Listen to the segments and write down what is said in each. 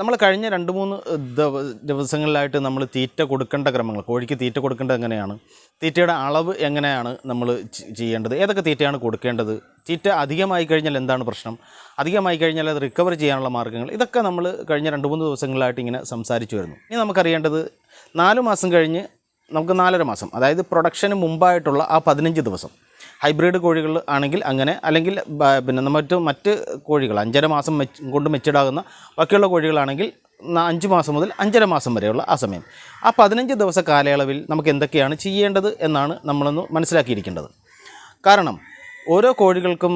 നമ്മൾ കഴിഞ്ഞ രണ്ട് മൂന്ന് ദവ- ദിവസങ്ങളിലായിട്ട് നമ്മൾ തീറ്റ കൊടുക്കേണ്ട ക്രമങ്ങൾ കോഴിക്ക് തീറ്റ കൊടുക്കേണ്ടത് എങ്ങനെയാണ്? തീറ്റയുടെ അളവ് എങ്ങനെയാണ് നമ്മൾ ചെയ്യേണ്ടത്? ഏതൊക്കെ തീറ്റയാണ് കൊടുക്കേണ്ടത്? തീറ്റ അധികമായി കഴിഞ്ഞാൽ എന്താണ് പ്രശ്നം? അധികമായി കഴിഞ്ഞാൽ അത് റിക്കവർ ചെയ്യാനുള്ള മാർഗങ്ങൾ ഇതൊക്കെ നമ്മൾ കഴിഞ്ഞ രണ്ട് മൂന്ന് ദിവസങ്ങളിലായിട്ട് ഇങ്ങനെ സംസാരിച്ചു വരുന്നു. ഇനി നമുക്കറിയേണ്ടത് നാല് മാസം കഴിഞ്ഞ് നമുക്ക് നാലര മാസം അതായത് പ്രൊഡക്ഷന് മുമ്പായിട്ടുള്ള ആ പതിനഞ്ച് ദിവസം. ഹൈബ്രിഡ് കോഴികൾ ആണെങ്കിൽ അങ്ങനെ അല്ലെങ്കിൽ പിന്നെ മറ്റ് മറ്റ് കോഴികൾ അഞ്ചര മാസം മെച്ച് കൊണ്ട് മെച്ചിടാകുന്ന ബാക്കിയുള്ള കോഴികളാണെങ്കിൽ അഞ്ച് മാസം മുതൽ അഞ്ചര മാസം വരെയുള്ള ആ സമയം. ആ പതിനഞ്ച് ദിവസ കാലയളവിൽ നമുക്ക് എന്തൊക്കെയാണ് ചെയ്യേണ്ടത് എന്നാണ് നമ്മളൊന്ന് മനസ്സിലാക്കിയിരിക്കേണ്ടത്. കാരണം ഓരോ കോഴികൾക്കും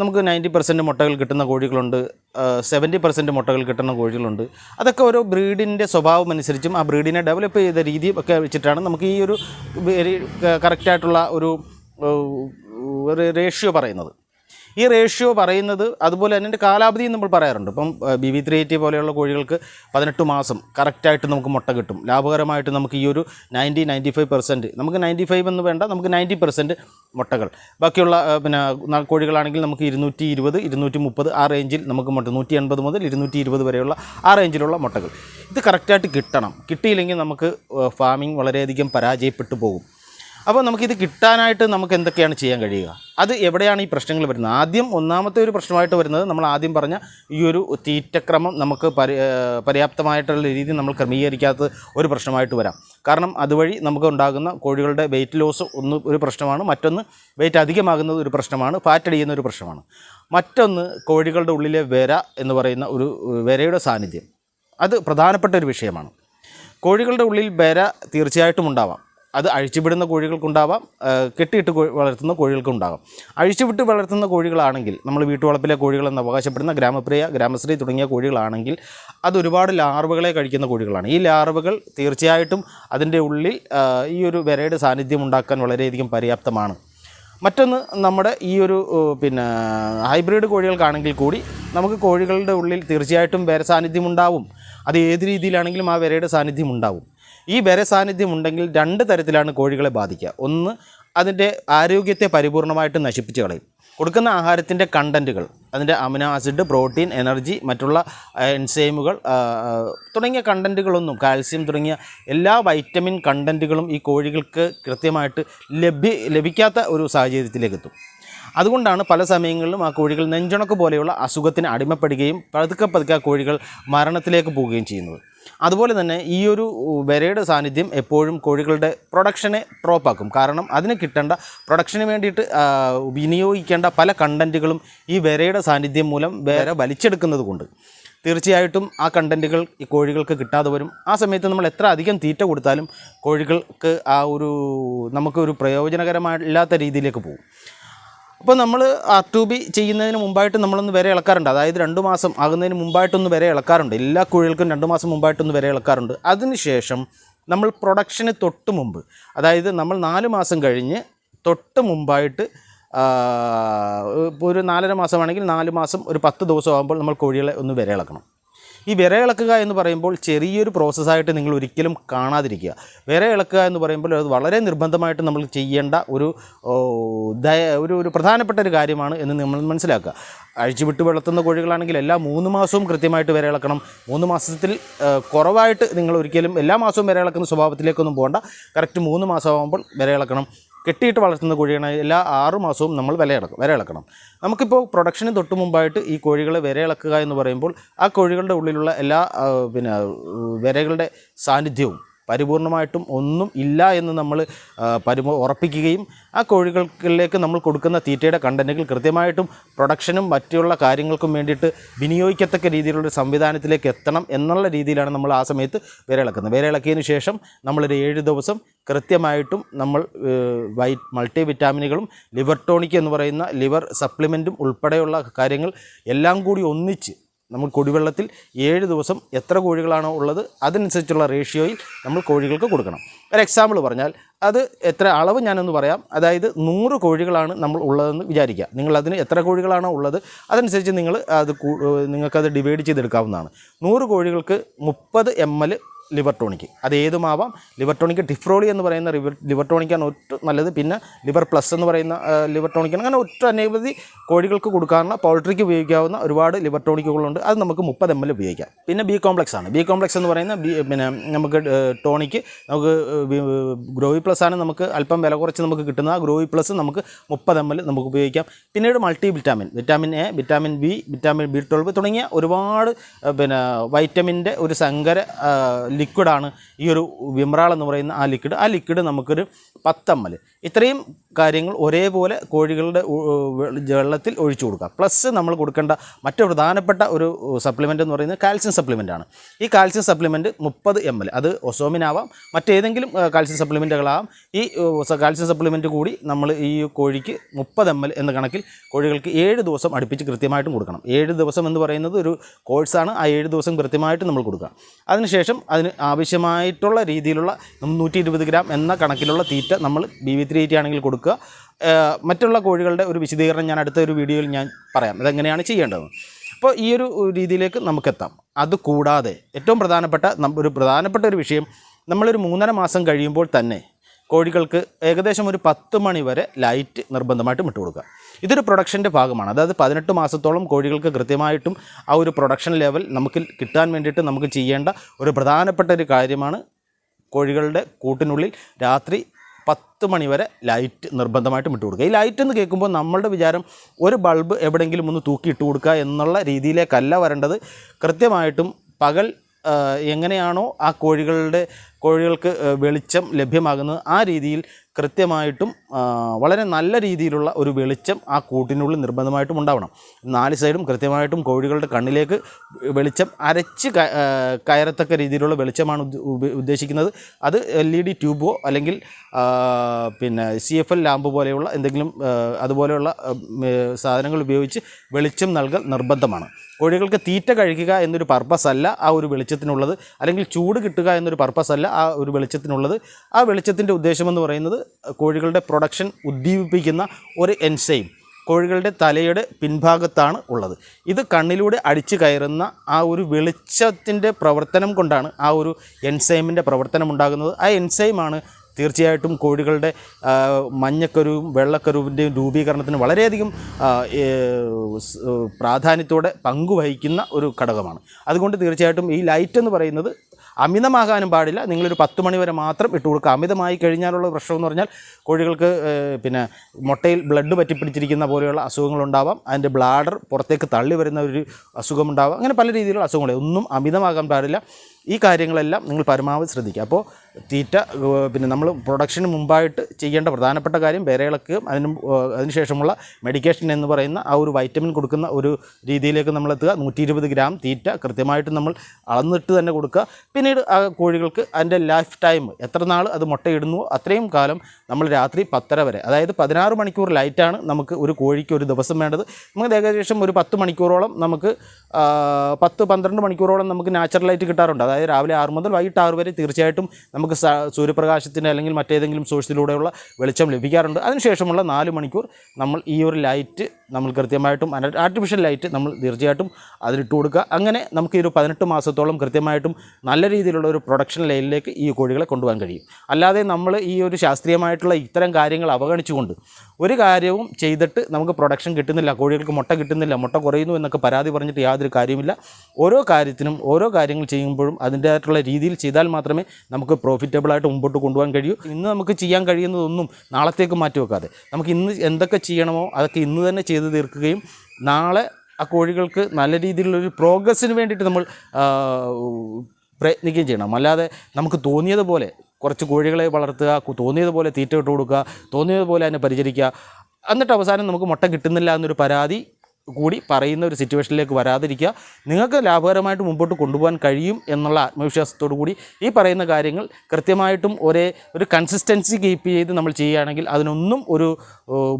നമുക്ക് നയന്റി പെർസെന്റ് മുട്ടകൾ കിട്ടുന്ന കോഴികളുണ്ട് സെവന്റി പെർസെന്റ് മുട്ടകൾ കിട്ടുന്ന കോഴികളുണ്ട്. അതൊക്കെ ഓരോ ബ്രീഡിന്റെ സ്വഭാവം അനുസരിച്ചും ആ ബ്രീഡിനെ ഡെവലപ്പ് ചെയ്ത രീതിയും ഒക്കെ വെച്ചിട്ടാണ് നമുക്ക് ഈ ഒരു കറക്റ്റായിട്ടുള്ള ഒരു ഒരു റേഷ്യോ പറയുന്നത്. ഈ റേഷ്യോ പറയുന്നത് അതുപോലെ തന്നെ എന്റെ കാലാവധിയും നമ്മൾ പറയാറുണ്ട്. ഇപ്പം ബി വി ത്രീ എയ്റ്റി പോലെയുള്ള കോഴികൾക്ക് പതിനെട്ട് മാസം കറക്റ്റായിട്ട് നമുക്ക് മുട്ട കിട്ടും. ലാഭകരമായിട്ട് നമുക്ക് ഈ ഒരു നയന്റി നയന്റി ഫൈവ് പെർസെന്റ് നമുക്ക് നയന്റി ഫൈവ് എന്ന് വേണ്ട നമുക്ക് നയന്റി പെർസെന്റ് മുട്ടകൾ. ബാക്കിയുള്ള പിന്നെ കോഴികളാണെങ്കിൽ നമുക്ക് ഇരുന്നൂറ്റി ഇരുപത് ഇരുന്നൂറ്റി മുപ്പത് ആ റേഞ്ചിൽ നമുക്ക് മുട്ട നൂറ്റി എൺപത് മുതൽ ഇരുന്നൂറ്റി ഇരുപത് വരെയുള്ള ആ റേഞ്ചിലുള്ള മുട്ടകൾ. ഇത് കറക്റ്റായിട്ട് കിട്ടണം. കിട്ടിയില്ലെങ്കിൽ നമുക്ക് ഫാമിംഗ് വളരെയധികം പരാജയപ്പെട്ടു പോകും. അപ്പോൾ നമുക്കിത് കിട്ടാനായിട്ട് നമുക്ക് എന്തൊക്കെയാണ് ചെയ്യാൻ കഴിയുക? അത് എവിടെയാണ് ഈ പ്രശ്നങ്ങൾ വരുന്നത്? ആദ്യം ഒന്നാമത്തെ ഒരു പ്രശ്നമായിട്ട് വരുന്നത് നമ്മൾ ആദ്യം പറഞ്ഞ ഈ ഒരു തീറ്റക്രമം നമുക്ക് പരി പര്യാപ്തമായിട്ടുള്ള രീതിയിൽ നമ്മൾ ക്രമീകരിക്കാത്ത ഒരു പ്രശ്നമായിട്ട് വരാം. കാരണം അതുവഴി നമുക്ക് ഉണ്ടാകുന്ന കോഴികളുടെ വെയിറ്റ് ലോസ് ഒന്ന് ഒരു പ്രശ്നമാണ് മറ്റൊന്ന് വെയിറ്റ് അധികമാകുന്നത് ഒരു പ്രശ്നമാണ് ഫാറ്റ് അടിയുന്ന ഒരു പ്രശ്നമാണ്. മറ്റൊന്ന് കോഴികളുടെ ഉള്ളിലെ വര എന്ന് പറയുന്ന ഒരു വരയുടെ സാന്നിധ്യം. അത് പ്രധാനപ്പെട്ട ഒരു വിഷയമാണ്. കോഴികളുടെ ഉള്ളിൽ വര തീർച്ചയായിട്ടും ഉണ്ടാവാം. അത് അഴിച്ചുവിടുന്ന കോഴികൾക്കുണ്ടാവാം കെട്ടിയിട്ട് വളർത്തുന്ന കോഴികൾക്കുണ്ടാകാം അഴിച്ചുവിട്ട് വളർത്തുന്ന കോഴികളാണെങ്കിൽ നമ്മൾ വീട്ടുവളപ്പിലെ കോഴികളെന്ന് അവകാശപ്പെടുന്ന ഗ്രാമപ്രിയ ഗ്രാമശ്രീ തുടങ്ങിയ കോഴികളാണെങ്കിൽ അത് ഒരുപാട് ലാർവകളെ കഴിക്കുന്ന കോഴികളാണ്. ഈ ലാർവകൾ തീർച്ചയായിട്ടും അതിന്റെ ഉള്ളിൽ ഈ ഒരു വിരയുടെ സാന്നിധ്യം ഉണ്ടാക്കാൻ വളരെയധികം പര്യാപ്തമാണ്. മറ്റൊന്ന് നമ്മുടെ ഈ ഒരു പിന്നെ ഹൈബ്രിഡ് കോഴികൾക്കാണെങ്കിൽ കൂടി നമുക്ക് കോഴികളുടെ ഉള്ളിൽ തീർച്ചയായിട്ടും വിര സാന്നിധ്യം ഉണ്ടാവും. അത് ഏത് രീതിയിലാണെങ്കിലും ആ വിരയുടെ സാന്നിധ്യം ഉണ്ടാവും. ഈ വിര സാന്നിധ്യം ഉണ്ടെങ്കിൽ രണ്ട് തരത്തിലാണ് കോഴികളെ ബാധിക്കുക. ഒന്ന് അതിന്റെ ആരോഗ്യത്തെ പരിപൂർണമായിട്ട് നശിപ്പിച്ച് കളയും. കൊടുക്കുന്ന ആഹാരത്തിന്റെ കണ്ടന്റുകൾ അതിന്റെ അമിനോ ആസിഡ് പ്രോട്ടീൻ എനർജി മറ്റുള്ള എൻസൈമുകൾ തുടങ്ങിയ കണ്ടന്റുകളൊന്നും കാൽസ്യം തുടങ്ങിയ എല്ലാ വൈറ്റമിൻ കണ്ടന്റുകളും ഈ കോഴികൾക്ക് കൃത്യമായിട്ട് ലഭ്യ ലഭിക്കാത്ത ഒരു സാഹചര്യത്തിലേക്ക് എത്തും. അതുകൊണ്ടാണ് പല സമയങ്ങളിലും ആ കോഴികൾ നെഞ്ചുണക്ക് പോലെയുള്ള അസുഖത്തിന് അടിമപ്പെടുകയും പതുക്കെ പതുക്കെ ആ കോഴികൾ മരണത്തിലേക്ക് പോവുകയും ചെയ്യുന്നത്. അതുപോലെ തന്നെ ഈ ഒരു വിരയുടെ സാന്നിധ്യം എപ്പോഴും കോഴികളുടെ പ്രൊഡക്ഷനെ ഡ്രോപ്പാക്കും കാരണം അതിന് കിട്ടേണ്ട പ്രൊഡക്ഷന് വേണ്ടിയിട്ട് വിനിയോഗിക്കേണ്ട പല കണ്ടന്റുകളും ഈ വിരയുടെ സാന്നിധ്യം മൂലം വിര വലിച്ചെടുക്കുന്നത് കൊണ്ട് തീർച്ചയായിട്ടും ആ കണ്ടന്റുകൾ ഈ കോഴികൾക്ക് കിട്ടാതെ വരും. ആ സമയത്ത് നമ്മൾ എത്ര അധികം തീറ്റ കൊടുത്താലും കോഴികൾക്ക് ആ ഒരു നമുക്കൊരു പ്രയോജനകരമായില്ലാത്ത രീതിയിലേക്ക് പോകും. അപ്പോൾ നമ്മൾ ആർ ടു ബി ചെയ്യുന്നതിന് മുമ്പായിട്ട് നമ്മളൊന്ന് വരെ ഇളക്കാറുണ്ട്. അതായത് രണ്ട് മാസം ആകുന്നതിന് മുമ്പായിട്ടൊന്ന് വരെ ഇളക്കാറുണ്ട്. എല്ലാ കുഴികൾക്കും രണ്ട് മാസം മുമ്പായിട്ടൊന്ന് വരെ ഇളക്കാറുണ്ട്. അതിനുശേഷം നമ്മൾ പ്രൊഡക്ഷന് തൊട്ട് മുമ്പ് അതായത് നമ്മൾ നാല് മാസം കഴിഞ്ഞ് തൊട്ട് മുമ്പായിട്ട് ഒരു നാലര മാസമാണെങ്കിൽ നാല് മാസം ഒരു പത്ത് ദിവസം ആകുമ്പോൾ നമ്മൾ കോഴികളെ ഒന്ന് വരെ ഇളക്കണം. ഈ വിര ഇളക്കുക എന്ന് പറയുമ്പോൾ ചെറിയൊരു പ്രോസസ്സായിട്ട് നിങ്ങൾ ഒരിക്കലും കാണാതിരിക്കുക. വിര ഇളക്കുക എന്ന് പറയുമ്പോൾ അത് വളരെ നിർബന്ധമായിട്ട് നമ്മൾ ചെയ്യേണ്ട ഒരു ഒരു ഒരു പ്രധാനപ്പെട്ട ഒരു കാര്യമാണ് എന്ന് നമ്മൾ മനസ്സിലാക്കുക. അഴിച്ചുവിട്ട് വളർത്തുന്ന കോഴികളാണെങ്കിൽ എല്ലാ മൂന്ന് മാസവും കൃത്യമായിട്ട് വിര ഇളക്കണം. മൂന്ന് മാസത്തിൽ കുറവായിട്ട് നിങ്ങൾ ഒരിക്കലും എല്ലാ മാസവും വിര ഇളക്കുന്ന സ്വഭാവത്തിലേക്കൊന്നും പോകണ്ട. കറക്റ്റ് മൂന്ന് മാസമാകുമ്പോൾ വിര ഇളക്കണം. കെട്ടിയിട്ട് വളർത്തുന്ന കോഴിയാണ് എല്ലാ ആറു മാസവും നമ്മൾ വില ഇളക്കും വില ഇളക്കണം. നമുക്കിപ്പോൾ പ്രൊഡക്ഷന് തൊട്ട് മുമ്പായിട്ട് ഈ കോഴികളെ വിര ഇളക്കുക എന്ന് പറയുമ്പോൾ ആ കോഴികളുടെ ഉള്ളിലുള്ള എല്ലാ പിന്നെ വിരകളുടെ സാന്നിധ്യവും പരിപൂർണമായിട്ടും ഒന്നും ഇല്ല എന്ന് നമ്മൾ പരിമ ഉറപ്പിക്കുകയും ആ കോഴികൾക്കിലേക്ക് നമ്മൾ കൊടുക്കുന്ന തീറ്റയുടെ കണ്ടന്റുകൾ കൃത്യമായിട്ടും പ്രൊഡക്ഷനും മറ്റുള്ള കാര്യങ്ങൾക്കും വേണ്ടിയിട്ട് വിനിയോഗിക്കത്തക്ക രീതിയിലുള്ള സംവിധാനത്തിലേക്ക് എത്തണം എന്നുള്ള രീതിയിലാണ് നമ്മൾ ആ സമയത്ത് വിരയിളക്കുന്നത് വിരയിളക്കിയതിന് ശേഷം നമ്മളൊരു ഏഴ് ദിവസം കൃത്യമായിട്ടും നമ്മൾ വൈ മൾട്ടി വിറ്റാമിനുകളും ലിവർ ടോണിക് എന്ന് പറയുന്ന ലിവർ സപ്ലിമെന്റും ഉൾപ്പെടെയുള്ള കാര്യങ്ങൾ എല്ലാം കൂടി ഒന്നിച്ച് നമ്മൾ കുടിവെള്ളത്തിൽ ഏഴ് ദിവസം എത്ര കോഴികളാണോ ഉള്ളത് അതനുസരിച്ചുള്ള റേഷ്യോയിൽ നമ്മൾ കോഴികൾക്ക് കൊടുക്കണം. ഒരു എക്സാമ്പിൾ പറഞ്ഞാൽ അത് എത്ര അളവ് ഞാനൊന്ന് പറയാം. അതായത് നൂറ് കോഴികളാണ് നമ്മൾ ഉള്ളതെന്ന് വിചാരിക്കുക. നിങ്ങൾ അതിന് എത്ര കോഴികളാണോ ഉള്ളത് അതനുസരിച്ച് നിങ്ങൾ അത് നിങ്ങൾക്കത് ഡിവൈഡ് ചെയ്തെടുക്കാവുന്നതാണ്. നൂറ് കോഴികൾക്ക് മുപ്പത് എം എൽ ലിവർ ടോണിക് അത് ഏതുമാവാം? ലിവർ ടോണിക് ഡിഫ്രോളി എന്ന് പറയുന്ന റിവർ ലിവർ ടോണിക്കാണ് ഒട്ടും നല്ലത്. പിന്നെ ലിവർ പ്ലസ് എന്ന് പറയുന്ന ലിവർ ടോണിക്കാണ് അങ്ങനെ ഒറ്റ അനവധി കോഴികൾക്ക് കൊടുക്കാവുന്ന പൗൾട്രിക്ക് ഉപയോഗിക്കാവുന്ന ഒരുപാട് ലിവർ ടോണിക്കുകളുണ്ട് അത് നമുക്ക് മുപ്പത് എം എൽ ഉപയോഗിക്കാം. പിന്നെ ബി കോംപ്ലക്സ് ആണ്. ബി കോംപ്ലക്സ് എന്ന് പറയുന്ന ബി പിന്നെ നമുക്ക് ടോണിക്ക് നമുക്ക് ഗ്രോവി പ്ലസ് ആണ് നമുക്ക് അല്പം വില കുറച്ച് നമുക്ക് കിട്ടുന്ന ആ ഗ്രോവി പ്ലസ് നമുക്ക് മുപ്പത് എം എൽ നമുക്ക് ഉപയോഗിക്കാം. പിന്നീട് multi vitamin vitamin A vitamin B vitamin B twelve തുടങ്ങിയ ഒരുപാട് പിന്നെ വൈറ്റമിന്റെ ഒരു സങ്കര ലിക്വിഡാണ് ഈ ഒരു വിമ്രാൾ എന്ന് പറയുന്ന ആ ലിക്വിഡ്. ആ ലിക്വിഡ് നമുക്കൊരു പത്തമ്മൽ ഇത്രയും കാര്യങ്ങൾ ഒരേപോലെ കോഴികളുടെ വെള്ളത്തിൽ ഒഴിച്ചു കൊടുക്കുക പ്ലസ് നമ്മൾ കൊടുക്കേണ്ട മറ്റു പ്രധാനപ്പെട്ട ഒരു സപ്ലിമെന്റ് എന്ന് പറയുന്നത് കാൽസ്യം സപ്ലിമെന്റ് ആണ്. ഈ കാൽസ്യം സപ്ലിമെന്റ് മുപ്പത് എം എൽ അത് ഒസോമിനാവാം. മറ്റേതെങ്കിലും കാൽസ്യം സപ്ലിമെന്റുകളാവാം ഈ കാൽസ്യം സപ്ലിമെന്റ് കൂടി നമ്മൾ ഈ കോഴിക്ക് മുപ്പത് എം എൽ എന്ന കണക്കിൽ കോഴികൾക്ക് ഏഴ് ദിവസം അടുപ്പിച്ച് കൃത്യമായിട്ടും കൊടുക്കണം. ഏഴ് ദിവസം എന്ന് പറയുന്നത് ഒരു കോഴ്സാണ് ആ ഏഴ് ദിവസം കൃത്യമായിട്ട് നമ്മൾ കൊടുക്കുക. അതിനുശേഷം അതിന് ആവശ്യമായിട്ടുള്ള രീതിയിലുള്ള നൂറ്റി ഇരുപത് ഗ്രാം എന്ന കണക്കിലുള്ള തീറ്റ നമ്മൾ ബി വി ത്രീ എയ്റ്റി ആണെങ്കിൽ കൊടുക്കുക മറ്റുള്ള കോഴികളുടെ ഒരു വിശദീകരണം ഞാൻ അടുത്ത ഒരു വീഡിയോയിൽ ഞാൻ പറയാം. അതെങ്ങനെയാണ് ചെയ്യേണ്ടത്? അപ്പോൾ ഈ ഒരു രീതിയിലേക്ക് നമുക്കെത്താം. അതുകൂടാതെ ഏറ്റവും പ്രധാനപ്പെട്ട ഒരു പ്രധാനപ്പെട്ട ഒരു വിഷയം നമ്മളൊരു മൂന്നര മാസം കഴിയുമ്പോൾ തന്നെ കോഴികൾക്ക് ഏകദേശം ഒരു പത്ത് മണി വരെ ലൈറ്റ് നിർബന്ധമായിട്ടും ഇട്ട് കൊടുക്കുക. ഇതൊരു പ്രൊഡക്ഷന്റെ ഭാഗമാണ്. അതായത് പതിനെട്ട് മാസത്തോളം കോഴികൾക്ക് കൃത്യമായിട്ടും ആ ഒരു പ്രൊഡക്ഷൻ ലെവൽ നമുക്ക് കിട്ടാൻ വേണ്ടിയിട്ട് നമുക്ക് ചെയ്യേണ്ട ഒരു പ്രധാനപ്പെട്ട ഒരു കാര്യമാണ് കോഴികളുടെ കൂട്ടിനുള്ളിൽ രാത്രി പത്ത് മണിവരെ ലൈറ്റ് നിർബന്ധമായിട്ടും ഇട്ട് കൊടുക്കുക. ഈ ലൈറ്റ് എന്ന് കേൾക്കുമ്പോൾ നമ്മളുടെ വിചാരം ഒരു ബൾബ് എവിടെയെങ്കിലും ഒന്ന് തൂക്കി ഇട്ട് കൊടുക്കുക എന്നുള്ള രീതിയിലേക്കല്ല വരേണ്ടത്. കൃത്യമായിട്ടും പകൽ എങ്ങനെയാണോ ആ കോഴികളുടെ കോഴികൾക്ക് വെളിച്ചം ലഭ്യമാകുന്നത് ആ രീതിയിൽ കൃത്യമായിട്ടും വളരെ നല്ല രീതിയിലുള്ള ഒരു വെളിച്ചം ആ കൂട്ടിനുള്ളിൽ നിർബന്ധമായിട്ടും ഉണ്ടാവണം. നാല് സൈഡും കൃത്യമായിട്ടും കോഴികളുടെ കണ്ണിലേക്ക് വെളിച്ചം അരച്ച് കയറത്തക്ക രീതിയിലുള്ള വെളിച്ചമാണ് ഉദ്ദേശിക്കുന്നത്. അത് എൽ ഇ ഡി ട്യൂബോ അല്ലെങ്കിൽ പിന്നെ സി എഫ് എൽ ലാമ്പ് പോലെയുള്ള എന്തെങ്കിലും അതുപോലെയുള്ള സാധനങ്ങൾ ഉപയോഗിച്ച് വെളിച്ചം നൽകൽ നിർബന്ധമാണ്. കോഴികൾക്ക് തീറ്റ കഴിക്കുക എന്നൊരു പർപ്പസ് അല്ല ആ ഒരു വെളിച്ചത്തിനുള്ളത്. അല്ലെങ്കിൽ ചൂട് കിട്ടുക എന്നൊരു പർപ്പസ് അല്ല ആ ഒരു വെളിച്ചത്തിനുള്ളത്. ആ വെളിച്ചത്തിന്റെ ഉദ്ദേശമെന്ന് പറയുന്നത് കോഴികളുടെ പ്രൊഡക്ഷൻ ഉദ്ദീപിപ്പിക്കുന്ന ഒരു എൻസൈം കോഴികളുടെ തലയുടെ പിൻഭാഗത്താണ് ഉള്ളത്. ഇത് കണ്ണിലൂടെ അടിച്ചു കയറുന്ന ആ ഒരു വെളിച്ചത്തിന്റെ പ്രവർത്തനം കൊണ്ടാണ് ആ ഒരു എൻസൈമിന്റെ പ്രവർത്തനം ഉണ്ടാകുന്നത്. ആ എൻസൈമാണ് തീർച്ചയായിട്ടും കോഴികളുടെ മഞ്ഞക്കരുവും വെള്ളക്കരുവിന്റെയും രൂപീകരണത്തിന് വളരെയധികം പ്രാധാന്യത്തോടെ പങ്കുവഹിക്കുന്ന ഒരു ഘടകമാണ്. അതുകൊണ്ട് തീർച്ചയായിട്ടും ഈ ലൈറ്റ് എന്ന് പറയുന്നത് അമിതമാകാനും പാടില്ല. നിങ്ങളൊരു പത്ത് മണി വരെ മാത്രം ഇട്ട് കൊടുക്കുക. അമിതമായി കഴിഞ്ഞാലുള്ള പ്രശ്നമെന്ന് പറഞ്ഞാൽ കോഴികൾക്ക് പിന്നെ മുട്ടയിൽ ബ്ലഡ് പറ്റിപ്പിടിച്ചിരിക്കുന്ന പോലെയുള്ള അസുഖങ്ങളുണ്ടാവാം. അതിന്റെ ബ്ലാഡർ പുറത്തേക്ക് തള്ളി വരുന്ന ഒരു അസുഖമുണ്ടാവാം. അങ്ങനെ പല രീതിയിലുള്ള അസുഖങ്ങൾ ഒന്നും അമിതമാകാൻ പാടില്ല. ഈ കാര്യങ്ങളെല്ലാം നിങ്ങൾ പരമാവധി ശ്രദ്ധിക്കുക. അപ്പോൾ തീറ്റ പിന്നെ നമ്മൾ പ്രൊഡക്ഷന് മുമ്പായിട്ട് ചെയ്യേണ്ട പ്രധാനപ്പെട്ട കാര്യം വേരയിളക്കുകയും അതിന് അതിനുശേഷമുള്ള മെഡിക്കേഷൻ എന്ന് പറയുന്ന ആ ഒരു വൈറ്റമിൻ കൊടുക്കുന്ന ഒരു രീതിയിലേക്ക് നമ്മൾ എത്തുക. നൂറ്റി ഇരുപത് ഗ്രാം തീറ്റ കൃത്യമായിട്ട് നമ്മൾ അളന്നിട്ട് തന്നെ കൊടുക്കുക. പിന്നീട് ആ കോഴികൾക്ക് അതിന്റെ ലൈഫ് ടൈം എത്ര നാൾ അത് മുട്ടയിടുന്നുവോ അത്രയും കാലം നമ്മൾ രാത്രി പത്തര വരെ അതായത് പതിനാറ് മണിക്കൂർ ലൈറ്റാണ് നമുക്ക് ഒരു കോഴിക്ക് ഒരു ദിവസം വേണ്ടത്. നമുക്ക് ഏകദേശം ഒരു പത്ത് മണിക്കൂറോളം നമുക്ക് പത്ത് പന്ത്രണ്ട് മണിക്കൂറോളം നമുക്ക് നാച്ചുറൽ ലൈറ്റ് കിട്ടാറുണ്ട്. അതായത് രാവിലെ ആറ് മുതൽ വൈകിട്ട് ആറ് വരെ തീർച്ചയായിട്ടും നമുക്ക് സൂര്യപ്രകാശത്തിന്റെ അല്ലെങ്കിൽ മറ്റേതെങ്കിലും സോഴ്സിലൂടെയുള്ള വെളിച്ചം ലഭിക്കാറുണ്ട്. അതിനുശേഷമുള്ള നാല് മണിക്കൂർ നമ്മൾ ഈ ഒരു ലൈറ്റ് നമ്മൾ കൃത്യമായിട്ടും ആർട്ടിഫിഷ്യൽ ലൈറ്റ് നമ്മൾ തീർച്ചയായിട്ടും അതിലിട്ട് കൊടുക്കുക. അങ്ങനെ നമുക്ക് ഈ ഒരു പതിനെട്ട് മാസത്തോളം കൃത്യമായിട്ടും നല്ല രീതിയിലുള്ള ഒരു പ്രൊഡക്ഷൻ ലൈനിലേക്ക് ഈ കോഴികളെ കൊണ്ടുപോകാൻ കഴിയും. അല്ലാതെ നമ്മൾ ഈ ഒരു ശാസ്ത്രീയമായിട്ടുള്ള ഇത്തരം കാര്യങ്ങൾ അവഗണിച്ചുകൊണ്ട് ഒരു കാര്യവും ചെയ്തിട്ട് നമുക്ക് പ്രൊഡക്ഷൻ കിട്ടുന്നില്ല കോഴികൾക്ക് മുട്ട കിട്ടുന്നില്ല മുട്ട കുറയുന്നു എന്നൊക്കെ പരാതി പറഞ്ഞിട്ട് യാതൊരു കാര്യമില്ല ഓരോ കാര്യത്തിനും ഓരോ കാര്യങ്ങൾ ചെയ്യുമ്പോഴും അതിന്റേതായിട്ടുള്ള രീതിയിൽ ചെയ്താൽ മാത്രമേ നമുക്ക് പ്രോഫിറ്റബിളായിട്ട് മുമ്പോട്ട് കൊണ്ടുപോകാൻ കഴിയൂ. ഇന്ന് നമുക്ക് ചെയ്യാൻ കഴിയുന്നതൊന്നും നാളത്തേക്ക് മാറ്റി വെക്കാതെ. നമുക്ക് ഇന്ന് എന്തൊക്കെ ചെയ്യണമോ അതൊക്കെ ഇന്ന് തന്നെ ചെയ്ത് തീർക്കുകയും നാളെ ആ കോഴികൾക്ക് നല്ല രീതിയിലുള്ളൊരു പ്രോഗ്രസ്സിന് വേണ്ടിയിട്ട് നമ്മൾ പ്രയത്നിക്കുകയും ചെയ്യണം. അല്ലാതെ നമുക്ക് തോന്നിയതുപോലെ കുറച്ച് കോഴികളെ വളർത്തുക തോന്നിയതുപോലെ തീറ്റ ഇട്ട് കൊടുക്കുക തോന്നിയതുപോലെ അതിനെ പരിചരിക്കുക എന്നിട്ട് അവസാനം നമുക്ക് മുട്ട കിട്ടുന്നില്ല എന്നൊരു പരാതി കൂടി പറയുന്ന ഒരു സിറ്റുവേഷനിലേക്ക് വരാതിരിക്കുക. നിങ്ങൾക്ക് ലാഭകരമായിട്ട് മുമ്പോട്ട് കൊണ്ടുപോകാൻ കഴിയും എന്നുള്ള ആത്മവിശ്വാസത്തോടു കൂടി ഈ പറയുന്ന കാര്യങ്ങൾ കൃത്യമായിട്ടും ഒരേ ഒരു കൺസിസ്റ്റൻസി കീപ്പ് ചെയ്ത് നമ്മൾ ചെയ്യുകയാണെങ്കിൽ അതിനൊന്നും ഒരു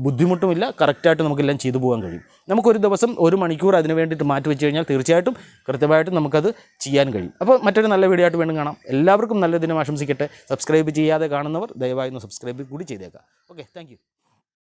ബുദ്ധിമുട്ടുമില്ല. കറക്റ്റായിട്ട് നമുക്കെല്ലാം ചെയ്തു പോകാൻ കഴിയും. നമുക്കൊരു ദിവസം ഒരു മണിക്കൂർ അതിന് വേണ്ടിയിട്ട് മാറ്റി വെച്ച് കഴിഞ്ഞാൽ തീർച്ചയായിട്ടും കൃത്യമായിട്ടും നമുക്കത് ചെയ്യാൻ കഴിയും. അപ്പോൾ മറ്റൊരു നല്ല വീഡിയോ ആയിട്ട് വീണ്ടും കാണാം. എല്ലാവർക്കും നല്ല ദിനം ആശംസിക്കട്ടെ. സബ്സ്ക്രൈബ് ചെയ്യാതെ കാണുന്നവർ ദയവായി ഒന്ന് സബ്സ്ക്രൈബ് കൂടി ചെയ്തേക്കാം ഓക്കെ താങ്ക്